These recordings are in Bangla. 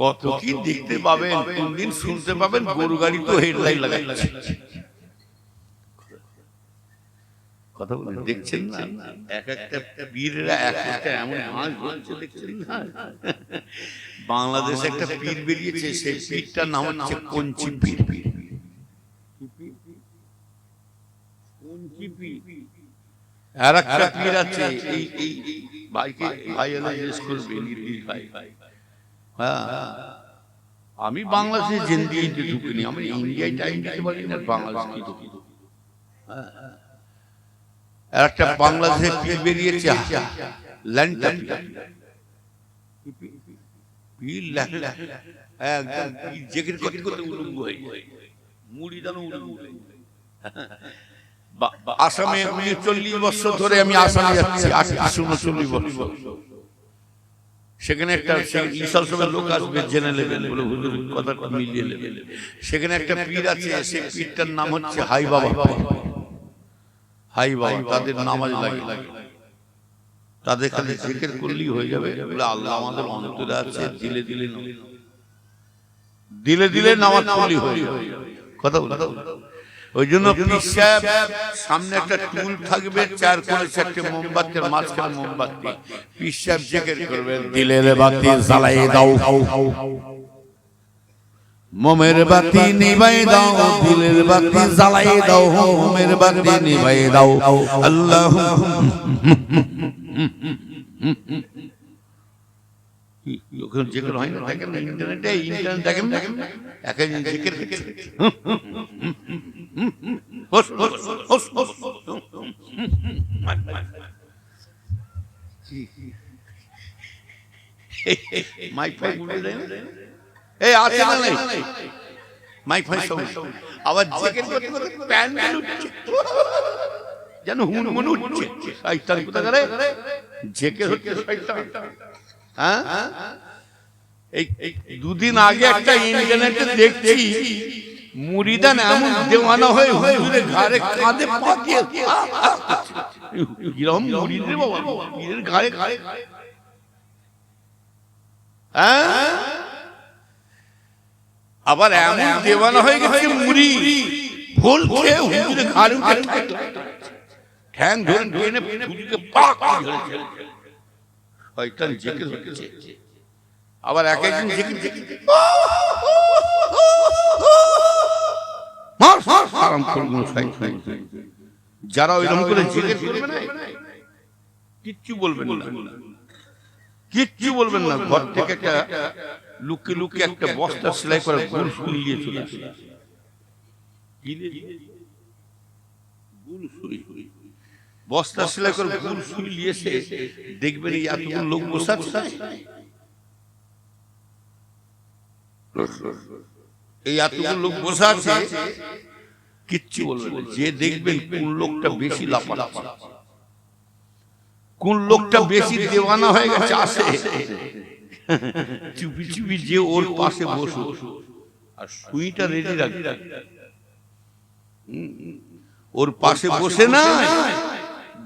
কত কি দেখতে পাবেন? কোনদিন শুনতে পাবেন? গরু গাড়ি তো হেডলাইট লাগাচ্ছে। কথা বলে দেখছেন না? এক একটা পীররা এক একটা এমন ধরছে দেখছেন না? বাংলাদেশে একটা পীর বেরিয়েছে সেই পীরটার নাম হচ্ছে কঞ্চি পীর। কঞ্চি পীর। আর একটা পীর আছে এই এই ভাইকে ভাই ভাই। হ্যাঁ আমি বাংলাদেশে জেন্দিতে ঢুকিনি, আমি ইন্ডিয়ায় টাইম দিতে পারি না বাংলাদেশ কি ঢুকি হ্যাঁ আর একটা বাংলাদেশে পীর বেরিয়েছে ল্যান্ডটা পীর ল্যান্ডটা একদম জেকের করতে করতে উলঙ্গ হয়ে যায়। মুড়ি দানো উলঙ্গ হয়ে যায়। আসামে চল্লিশ বছর ধরে আমি আসামে যাচ্ছি আটত্রিশ উনচল্লিশ বছর। সেখানে একটা বিশাল সবের লোক আসবে জেনে নেবেন বলে হুজুর কথা মিলিয়ে নেবেন। সেখানে একটা পীর আছে সেই পীরটার নাম হচ্ছে হাই বাবা। হাই বাবা। তাদের নামাজ লাগে। তাদের খালি জিকির করলেই হয়ে যাবে। বলে আল্লাহ আমাদের অন্তরে আছে দিলে দিলে দিলে দিলে নামাজ পড়লেই হয়ে যাবে। কথা বলে ওই জন্য সামনে একটা টুল থাকবে চার চারটে মোমবাতির মাঝখানে মোমবাতি জিকির করবেন দিলের বাতি জ্বালাই দাও মোমের বাতি নিভাই দাও দিলের বাতি জ্বালাই দাও মোমের বাতি নিভাই দাও আল্লাহ জিকির হয় না দেখেন ইন্টারনেটে ইন্টারনেট দেখেন না? একা জিকির। মাইক ফাইক উঠে যায় এই আছে না নাই। মাইক ফাইক সব আবার জিকির করতে করতে প্যান প্যান উঠছে। যেন হুন হুন উঠছে। শয়তান জেকে হচ্ছে শয়তান। হ্যাঁ? এই দুদিন আগে একটা ইন্টারনেটে দেখছি, মুড়িদান এমন দেওয়ানা হয়ে হুজুরের ঘাড়ে কাঁধে বাবা ঘাড়ে ঘাড়ে। হ্যাঁ? আবার এমন দেওয়ানা হয়ে গেছে মুড়ি। ফুল খেয়ে হুজুরের ঘাড়ে উঠে ঠ্যাং ধরে শয়তান জিকির হচ্ছে আবার এক একজন জিকির জিকির মার মার হারাম করগুলো শয়তান যারা ওইরকম করে জিকির করবে না কিচ্ছু বলবেন না। কিচ্ছু বলবেন না। ঘর থেকে একটা লুকে লুকে একটা বস্তা সেলাই করে গুল নিয়ে চলে আসে। গুল সুই বস্তা সেলাই করে গুল সুই নিয়েছে দেখবেন এই এতগুলো লোক বসে আছে। এই এতগুলো লোক বসে আছে কিচ্ছু বলবে যে দেখবেন কোন লোকটা বেশি লাফালাফা কোন লোকটা বেশি দেওয়ানা হয়ে গেছে আসে। চুপি চুপি যে ওর পাশে বসো আর সুইটা রেডি রাখি ওর পাশে বসে না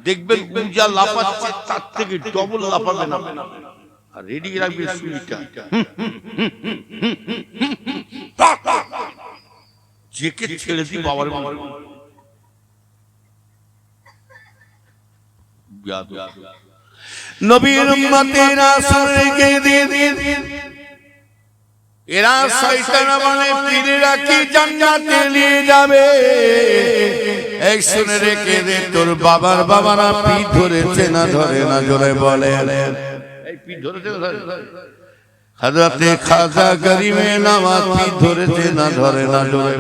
দেখবেন উজা লাফাচ্ছে তার থেকে ডবল লাফাবে না। আর রেডি রাখবে সুইটা। জেকে ছেড়ে দিই বাবার বাবার নবীর উম্মতেরা সুরকে দিয়ে দিয়ে এরা শয়তান মানে পীরে রাখি জান্নাতে নিয়ে যাবে। এই শুনে রেখে দে তোর বাবার বাবারা পি ধরেছে না ধরে না জোরে বলে। এই পিঠ ধরেছে না ধরে? হাজরাতে খাজা নামাজ পি ধরেছে না ধরে না জোরে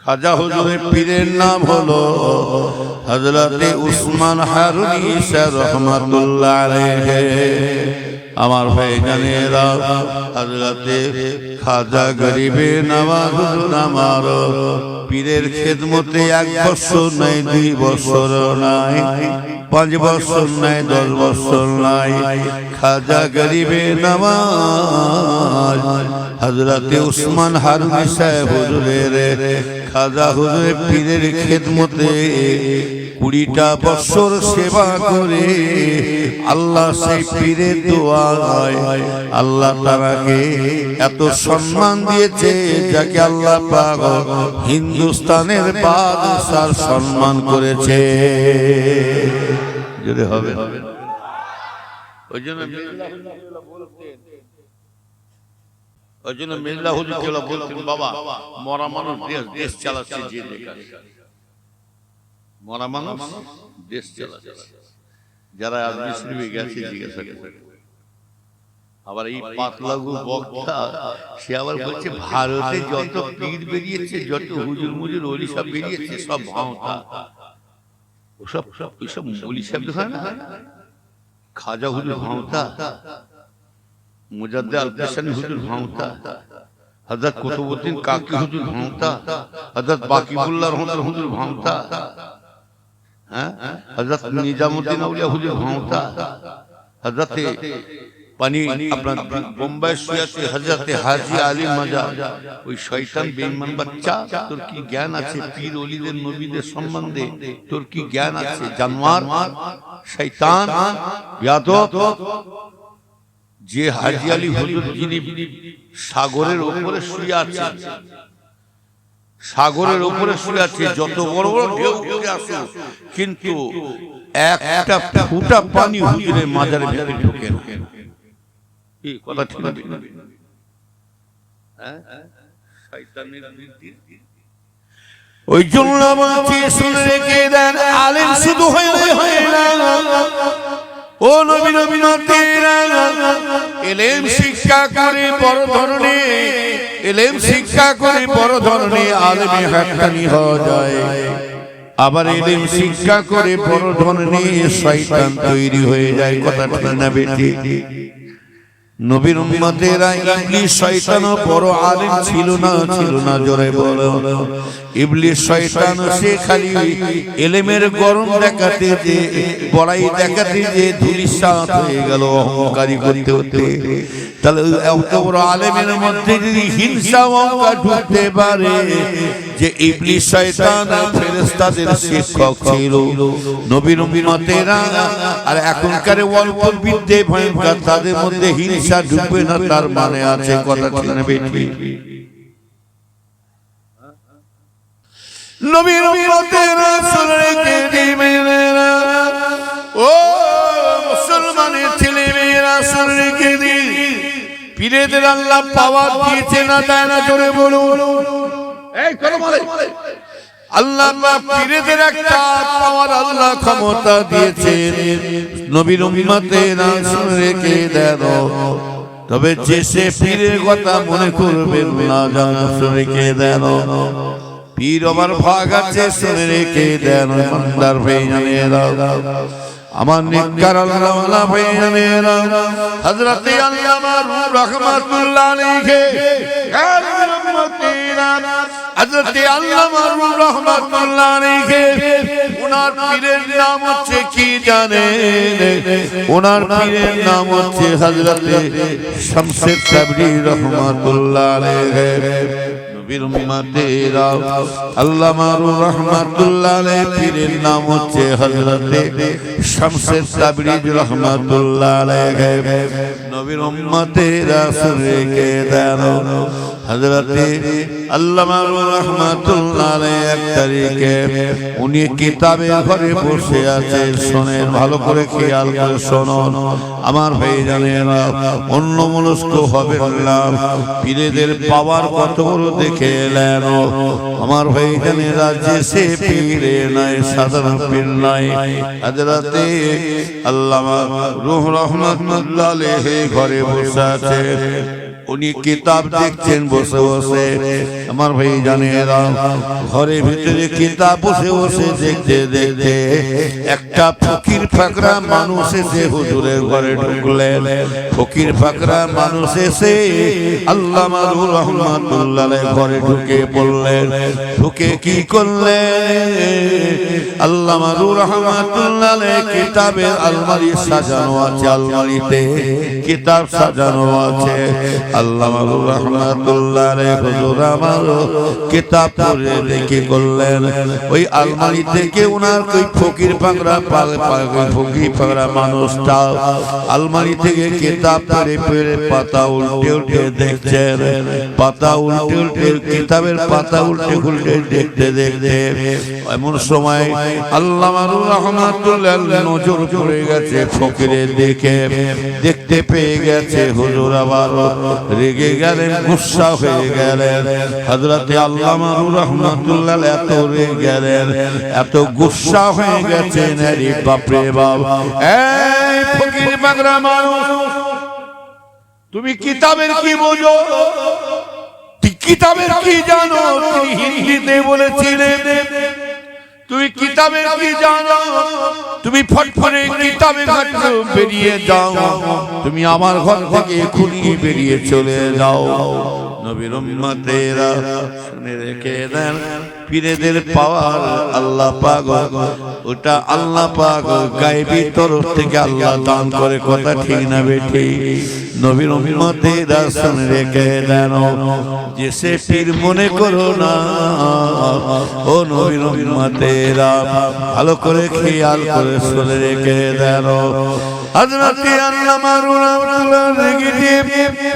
খাজা হুজুরের পীরের নাম হলো হজরতে উসমান হারুনি শাহ রহমাতুল্লাহ আলাইহি। আমার ভাই জানেরা হজরতে খাজা গরিবে নওয়াজ হুজুর আমার পীরের খেদমতে এক বছর নাই দুই বছর নাই পাঁচ বছর নাই দশ বছর নাই খাজা গরিবে নওয়াজ হজরতে উসমান হারুনি সাহেব হুজুরের খাজা হুজুরের পীরের খেদমতে কুড়িটা বছর সেবা করে আল্লাহ সেই পীরের দোয়ায় আল্লাহ তারাকে এত সম্মান দিয়েছে যাকে আল্লাহ পাক হিন্দুস্তানের বাদশার সম্মান করেছে। যদি হবে। ওই জন্য ওই জন্য মির্জা হুজুরগুলো বলতেন। বাবা মরা মানুষ দেশ দেশ চালাচ্ছে যে মরা মানুষ দেশ চালাচ্ছে। যারা শরীফে গেছে জিজ্ঞাসা করে আবার এই পাতলাগু বক্তা সে আবার বলছে ভারতে যত পীর বেরিয়েছে যত হুজুর মুজুর ওলি সব বেরিয়েছে সব ভাওতা ওসব ওইসব মলি সাহেব হয় না? খাজা হুজুর ভাওতা মুজাদ্দে আল পেশানি হুজুর ভাওতা হযরত কুতুবউদ্দিন কাকি হুজুর ভাওতা হযরত বাকিবুল্লাহ রহমতুল্লাহ হুজুর ভাওতা হ্যাঁ? হযরত নিজামউদ্দিন আউলিয়া হুজুর ভাওতা হযরত পানি আপনার বোম্বাই শুয়াতে হযরত হাজী আলী মাজা ওই শয়তান বেঈমান বাচ্চা তোর কি জ্ঞান আছে পীর ওলিদের নবীদের সম্বন্ধে? তোর কি জ্ঞান আছে জানোয়ার? শয়তান ইয়াদব যে হাজি আলী হুজুর যিনি সাগরের উপরে শুয়ে আছে সাগরের উপরে শুয়ে আছে যত বড় বড় ঢেউ উঠে আসে কিন্তু একটা ফুটা পানি হুজুরের মাজারে ভিতরে ঢোকে না কথা ঠিক না হ্যাঁ শয়তানের বৃদ্ধি ওই জন্য বলছি শুনে রেখে দেন আলেম শুধু হয়ে হয় না ও নবী এলেম শিক্ষা করে বড় ধরনের এলেম শিক্ষা করে বড় ধরনের আলেমে হাক্কানি হওয়া যায় আবার এলেম শিক্ষা করে বড় ধরনের শয়তান তৈরি হয়ে যায় কথা ঠিক না বেটি নবীর উম্মতেরা ইবলিস শয়তানও বড় আলেম ছিল না ছিল না, জোরে বলো। ইবলিস শয়তান সে খালি এলেমের গরম দেখাতে যে, বড়াই দেখাতে যে ধুলিসাৎ হয়ে গেল অহংকারী করতে হতে তাহলে এত বড় আলেমের মধ্যে যদি হিংসা অহংকার ঢুকতে পারে যে ইবলিস শয়তান ফেরেশতাদের শিক্ষক ছিল, নবীর উম্মতেরা আর এখনকার অল্প বিদ্যে ভয়ঙ্কর, তাদের মধ্যে হিংসা ঢুকবে না, তার মানে আছে কথা ঠিক না কে ও কে দি পীরেদের আল্লাহ পাওয়ার দিয়েছে না দেয় না জোরে বলুন। এই আল্লাহ পীরেদের একটা পাওয়ার আল্লাহ ক্ষমতা দিয়েছেন। নবীর উম্মতেরা শুনে রেখে দেন। তবে যে সে পীরের কথা মনে করবেন না জানা রেখে দেন। পীর আমার ভাগ আছে শুনে রেখে দেন। ভাইজানেরা আমার নিকার আল্লাহ আল্লাহ ভাইজানেরা হযরতে আল্লামা রুহ রাহমাতুল্লাহ আলাইহি। গালিবের উম্মতিরা হযরতে আল্লামা রুহ রাহমাতুল্লাহ আলাইহি। ওনার পীরের নাম হচ্ছে কি জানেন? ওনার পীরের নাম হচ্ছে হযরতে শামসুদ তাবরি রাহমাতুল্লাহ আলাইহি। নবীর উম্মতেরা আল্লামা রহমাতুল্লাহ আলাইহি পীরের নাম হচ্ছে হযরতে শামসুদ তাবরিজ রহমাতুল্লাহ আলাইহি। নবীর উম্মতেরা শুনে কে হযরতে আল্লামা রহমাতুল্লাহ উনি ঘরে বসে আছেন শোনেন, ভালো করে আমার হবে পীরেদের পাওয়ার কত দেখে এলেন। আমার ভাই জানেরা যে সে পীরে নাই, সাধারণ পীর নাই। হাজরাতে আল্লামা রুহ ঘরে বসে আছে। উনি কিতাব দেখছেন বসে বসে। আমার ভাই জানেরা ঘরের ভিতরে কিতাব বসে বসে দেখতে দেখতে একটা ফকির ফাকরা মানুষ এসে হুজুরের ঘরে ঢুকলেন। ফকির ফাকরা মানুষ এসে আল্লাহ মারুর রহমাতুল্লাহ ঘরে ঢুকে পড়লেন। ঢুকে কি করলেন? আল্লাহ মারুর রহমাতুল্লাহ কিতাবের আলমারি সাজানো আছে আলমারিতে কিতাব সাজানো আছে। আল্লাহ রহমাতুল্লাহ হুজুর আমার কিতাব পড়ে দেখে করলেন ওই আলমারি থেকে ওনার ওই ফকির পাগড়া, পাল ফকির পাগড়া মানুষটা আলমারি থেকে কিতাব পড়ে পড়ে পাতা উল্টে উল্টে দেখছেন, পাতা উল্টে উল্টে কিতাবের পাতা উল্টে উল্টে দেখতে দেখতে এমন সময় আল্লাহ রহমাতুল্লাহ নজর পড়ে গেছে ফকিরের দিকে, দেখতে পেয়ে গেছে হুজুর আবার রেগে গেলেন গুসা হয়ে গেলেন। হজরতে আল্লাহ রহমাতুল্লাহ এত রেগে গেলেন এত গুসা হয়ে গেছেন। আরে বাপরে বাপ। এই ফকির মানুষ, তুমি কিতাবের কি বোঝো? কিতাবের কি জানো? হিন্দিতে বলেছিলেন তুমি কিতাবের কি জানো? তুমি ফটফটে কিতাবে ঘাট বেরিয়ে যাও। তুমি আমার ঘর থেকে এখনই বেরিয়ে চলে যাও। নবীর উম্মতেরা শুনে রেখে দেন পীরেদের পাওয়ার আল্লাহ পাক ওটা আল্লাহ পাক গায়েবী তরফ থেকে আল্লাহ দান করে কথা ঠিক না বেঠি। নবীর উম্মতেরা শুনে রেখে দেন। যে সে পীর মনে করো না। ও নবীর উম্মতেরা, ভালো করে খেয়াল করে শুনে রেখে দেন। হযরতে আল্লামা রুলাউল্লাহ রেগে দিয়ে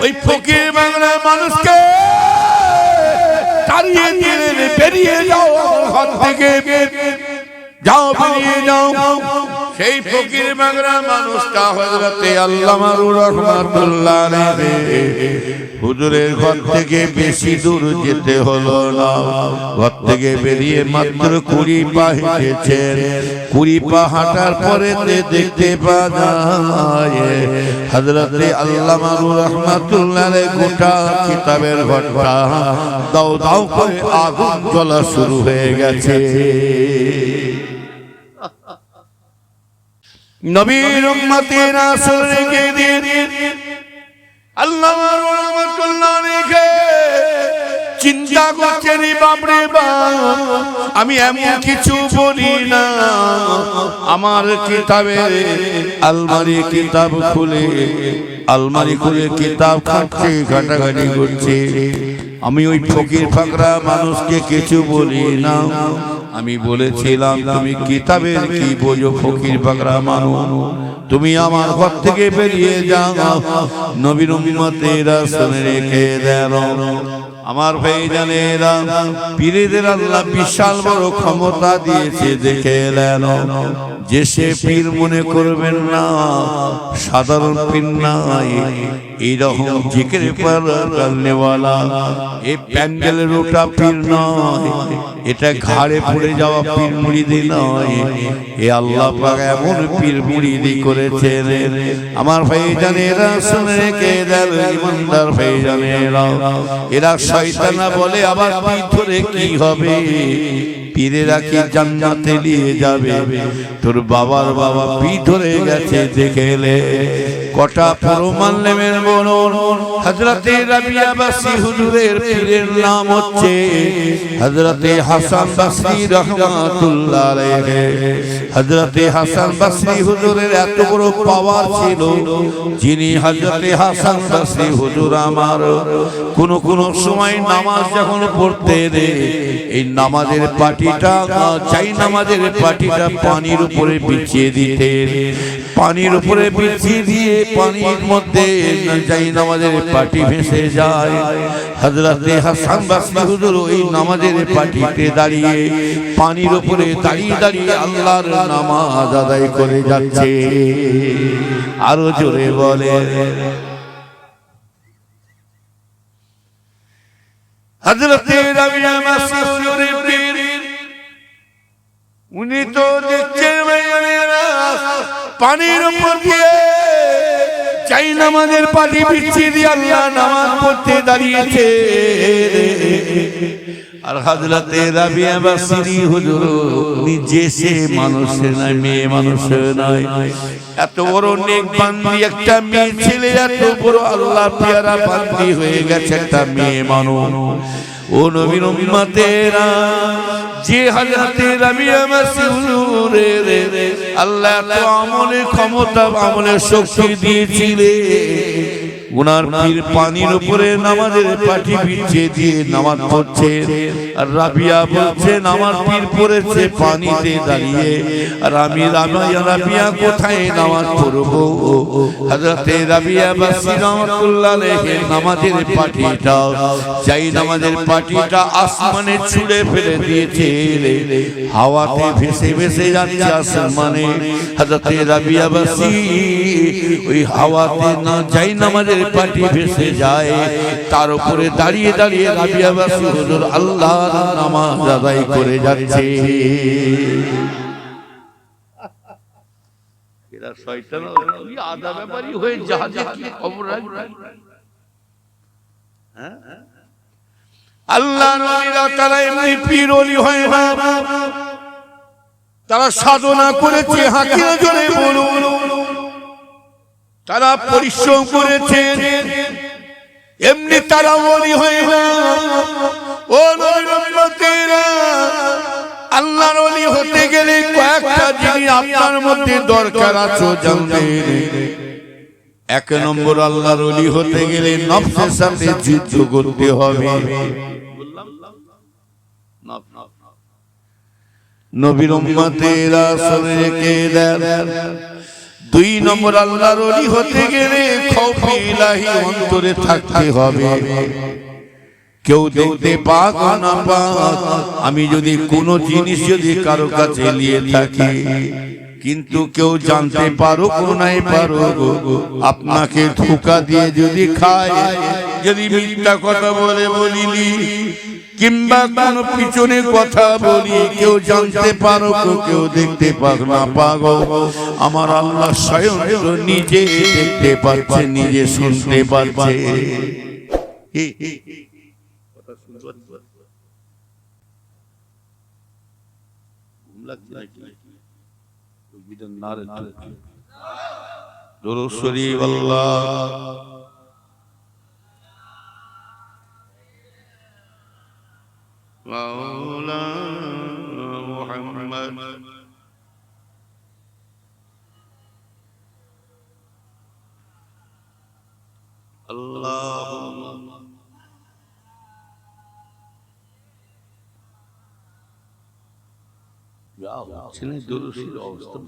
ওই ফকির বাংলার মানুষকে তাড়িয়ে দিলেন বেরিয়ে যাও ঘর থেকে। যাও বেরিয়ে যাও সেই ফকির বাংলা মানুষটা হজরতে আল্লামা রহমাতুল্লাহ হুজুরের ঘর থেকে বেশি দূর যেতে হলো না। ঘর থেকে বেরিয়ে মাত্র কুড়ি পা হেঁটেছেন। কুড়ি পা হাঁটার পরে দেখতে পাওয়া যায় হজরতে আল্লামা রহমাতুল্লাহ গোটা কিতাবের ঘরটা দাও দাও করে আগুন জ্বলা শুরু হয়ে গেছে। নবীর উম্মতের আসর রেখে দিয়ে আল্লাহ রহমাতুল্লাহ রেখে চিন্তা করছেন এই বাপরে বাপ আমি এমন কিছু বলি না। আমার কিতাবে আলমারি কিতাব খুলে, আলমারি খুলে কিতাব খাচ্ছে ঘাটাঘাটি করছে। আমি ওই ফকির ফাকরা মানুষকে কিছু বলি না। আমি বলেছিলাম তুমি কিতাবের কি বোঝো ফকির বাগরা মানুষ তুমি আমার ঘর থেকে বেরিয়ে যাও। নবীর উম্মতেরা শুনে রেখে দেন। আমার ভাই জানেরা পীরেদের আল্লাহ বিশাল বড় ক্ষমতা দিয়েছে দেখে এলেন যে সে পীর মনে করবেন না সাধারণ পীর নাই। এইরকম জিকের পারনেওয়ালা এই প্যান্ডেলের ওটা পীর নয় এটা ঘাড়ে পড়ে যাওয়া পীর মুড়িদি নয় এ আল্লাহ পাক এমন পীর মুড়িদি করেছেন। আমার ভাইজানেরা শুনে রেখে দেন ইমানদার ভাইজানেরা এরা শয়তানা বলে আবার ধরে কি হবে? পীরেরা কি জান্নাতে নিয়ে যাবে। তোর বাবার বাবা পি ধরে গেছে। দেখে এলে। কটা প্রমাণ নেবেন বলুন। হজরতে রাবিয়া বাসি হুজুরের পীরের নাম হচ্ছে হজরতে হাসান বাসরি রহমাতুল্লাহ আলাইহি। হজরতে হাসান বাসরি হুজুরের এত বড় পাওয়ার ছিল যিনি হজরতে হাসান বাসরি হুজুর আমার কোন কোন সময় নামাজ যখন পড়তে রে এই নামাজের পাটিটা চাই নামাজের পাটিটা পানির উপরে বিছিয়ে দিতে। পানির উপরে বিছিয়ে দিয়ে পানির মধ্যে চাই নামাজের পাটি ভেসে যায়। হজরতে হাসান বাসরি হুজুর ওই নামাজের পাটিতে দাঁড়িয়ে পানির উপরে দাঁড়িয়ে দাঁড়িয়ে আল্লাহর নামাজ আদায় করে যাচ্ছে। আরও জোরে বলে। হজরতে রাবিয়া পানির উপর দিয়ে চাই নামাজের পাটি বিছিয়ে দিয়ে আল্লাহ নামাজ পড়তে দাঁড়িয়েছে। আর হাজরাতে রাবিয়া বাসিরি হুজুর নিজে সে মানুষের নয়, মেয়ে মানুষের নয়। এত বড় নেক বান্দি একটা মেয়ে ছেলে, এত বড় আল্লাহ পেয়ারা বান্দি হয়ে গেছে একটা মেয়ে মানুষ। ও নবীন উম্মতেরা যে হাজাতে রাবিয়া রে আল্লাহ তো আমলে ক্ষমতা আমলে শক্তি দিয়েছিলে ওনার পীর পানির উপরে নামাজের পাটি বিছিয়ে দিয়ে নামাজ পড়ছে। আর রাবিয়া বলছেন আমার পীর পড়েছে পানিতে দাঁড়িয়ে। আর আমি রাবিয়া রাবিয়া কোথায় নামাজ পড়ব? হযরতে রাবিয়া বাসী রহমাতুল্লাহ আলাইহি নামাজের পাটিটা যাই নামাজের পাটিটা আসমানে ছুঁড়ে ফেলে দিয়েছে হাওয়াতে ভেসে ভেসে যাচ্ছে আসমানে। হযরতে রাবিয়া বাসী ওই হাওয়াতে না যাই নামাজের পাটি ভেসে যায় তার উপরে দাঁড়িয়ে দাঁড়িয়ে রাবিয়া বাসী হুজুর আল্লাহর নামাজ আদায় করে যাচ্ছে। এরা শয়তান ওই আদা ব্যাপারই হয়ে জাহাজে কি খবর হ্যাঁ আল্লাহ নবীরা তারা এমনি পীর হয় না। তারা সাধনা করেছে হাকিরা জোরে বলুন। তারা পরিশ্রম করেছে এমনি তারা ওলি হয়ে ও আল্লাহর ওলি হতে গেলে কয়েকটা জিনিস আপনার মধ্যে দরকার আছে জানবেন এক নম্বর, আল্লাহর ওলি হতে গেলে নফসের সাথে যুদ্ধ করতে হবে। নবীর উম্মতেরা শুনে রেখে দুই নম্বর আল্লাহর ওলি হতে গেলে ইলাহি অন্তরে থাকতে হবে। কেউ দেখতে পাক না পাক, আমি যদি কোনো জিনিস যদি কারও কাছে নিয়ে থাকি, কিন্তু কেউ জানতে পারো নাই পারো আপনাকে ধোকা দিয়ে যদি খায়, যদি মিথ্যা কথা বলে বলিলি কিংবা কোন পিছনে কথা বলি, কেউ জানতে পারো কেউ দেখতে পাক না পাগো আমার আল্লাহ স্বয়ং নিজে দেখতে পাচ্ছে, নিজে শুনতে পাচ্ছে। কথা শুনতে পাচ্ছি ঘুম লাগছে নাকি বিধান না রে দরুদ শরীফ আল্লাহ। مولانا محمد. اللهم يا الله سنة دروسي الأوسط